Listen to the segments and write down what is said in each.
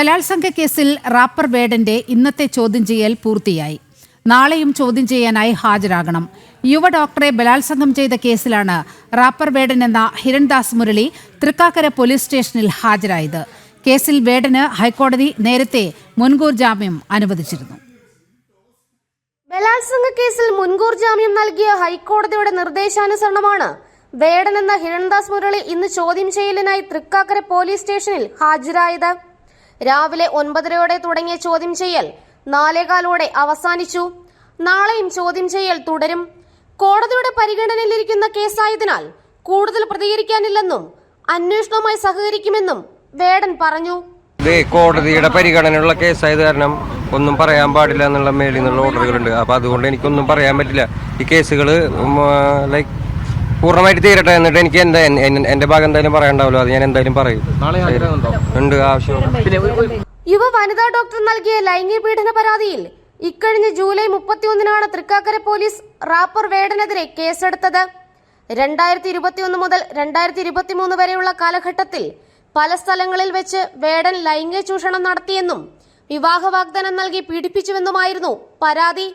ബലാത്സംഗ കേസിൽ റാപ്പർ വേടന്റെ ഇന്നത്തെ ചോദ്യം ചെയ്യൽ പൂർത്തിയായി. നാളെയും ചോദ്യം ചെയ്യാനായി ഹാജരാകണം. യുവ ഡോക്ടറെ ബലാത്സംഗം ചെയ്ത കേസിലാണ് റാപ്പർ വേടൻ എന്ന ഹിരൺദാസ് മുരളി തൃക്കാക്കര പോലീസ് സ്റ്റേഷനിൽ ഹാജരായത്. കേസിൽ വേടന് ഹൈക്കോടതി നേരത്തെ മുൻകൂർ ജാമ്യം അനുവദിച്ചിരുന്നു. ബലാത്സംഗ കേസിൽ മുൻകൂർ ജാമ്യം നൽകിയ ഹൈക്കോടതിയുടെ നിർദ്ദേശാനുസരണമാണ് വേടൻ എന്ന ഹിരൺദാസ് മുരളി ഇന്ന് ചോദ്യം ചെയ്യലിനായി തൃക്കാക്കര പോലീസ് സ്റ്റേഷനിൽ ഹാജരായത്. രാവിലെ ഒൻപതരയോടെ തുടങ്ങിയ ചോദ്യം ചെയ്യൽ നാലേകാലോടെ അവസാനിച്ചു. നാളെയും ചോദ്യം ചെയ്യൽ തുടരും. കോടതിയുടെ പരിഗണനയിലിരിക്കുന്ന കേസായതിനാൽ കൂടുതൽ പ്രതികരിക്കാനില്ലെന്നും അന്വേഷണവുമായി സഹകരിക്കുമെന്നും വേടൻ പറഞ്ഞു. കോടതിയുടെ പരിഗണനയുള്ള കേസായത് കാരണം ഒന്നും പറയാൻ പാടില്ല എന്നുള്ള മേളിൽ നിന്നുള്ള ഓർഡറുകളുണ്ട് അപ്പൊ അതുകൊണ്ട് എനിക്കൊന്നും പറയാൻ പറ്റില്ല. ഈ കേസുകൾ ലൈക്ക് പൂർണമായിട്ട് തീരട്ടെ എന്നിട്ട് എനിക്ക് എന്താ എന്റെ ഭാഗം എന്തായാലും പറയാണ്ടാവല്ലോ അത് ഞാൻ എന്തായാലും പറയും. ഉണ്ട് ആവശ്യം യുവ വനിതാ ഡോക്ടർ നൽകിയ ലൈംഗിക പീഡന പരാതിയിൽ ഇക്കഴിഞ്ഞ ജൂലൈ മുപ്പത്തിയൊന്നിനാണ് തൃക്കാക്കര പോലീസ് റാപ്പർ വേടനെതിരെ കേസെടുത്തത്. രണ്ടായിരത്തി ഇരുപത്തിയൊന്ന് മുതൽ രണ്ടായിരത്തി ഇരുപത്തിമൂന്ന് വരെയുള്ള കാലഘട്ടത്തിൽ പല സ്ഥലങ്ങളിൽ വെച്ച് വേടൻ ലൈംഗിക ചൂഷണം നടത്തിയെന്നും വിവാഹ വാഗ്ദാനം നൽകി പീഡിപ്പിച്ചുവെന്നുമായിരുന്നു പരാതി.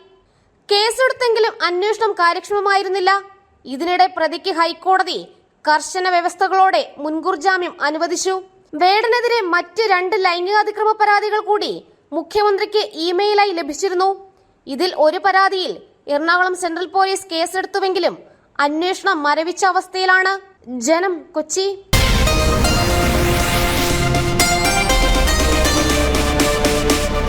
കേസെടുത്തെങ്കിലും അന്വേഷണം കാര്യക്ഷമമായിരുന്നില്ല. ഇതിനിടെ പ്രതിക്ക് ഹൈക്കോടതി കർശന വ്യവസ്ഥകളോടെ മുൻകൂർ ജാമ്യം അനുവദിച്ചു. വേടനെതിരെ മറ്റ് രണ്ട് ലൈംഗികാതിക്രമ പരാതികൾ കൂടി മുഖ്യമന്ത്രിക്ക് ഇമെയിലായി ലഭിച്ചിരുന്നു. ഇതിൽ ഒരു പരാതിയിൽ എറണാകുളം സെൻട്രൽ പോലീസ് കേസെടുത്തുവെങ്കിലും അന്വേഷണം മരവിച്ച അവസ്ഥയിലാണ്. ജനം കൊച്ചി.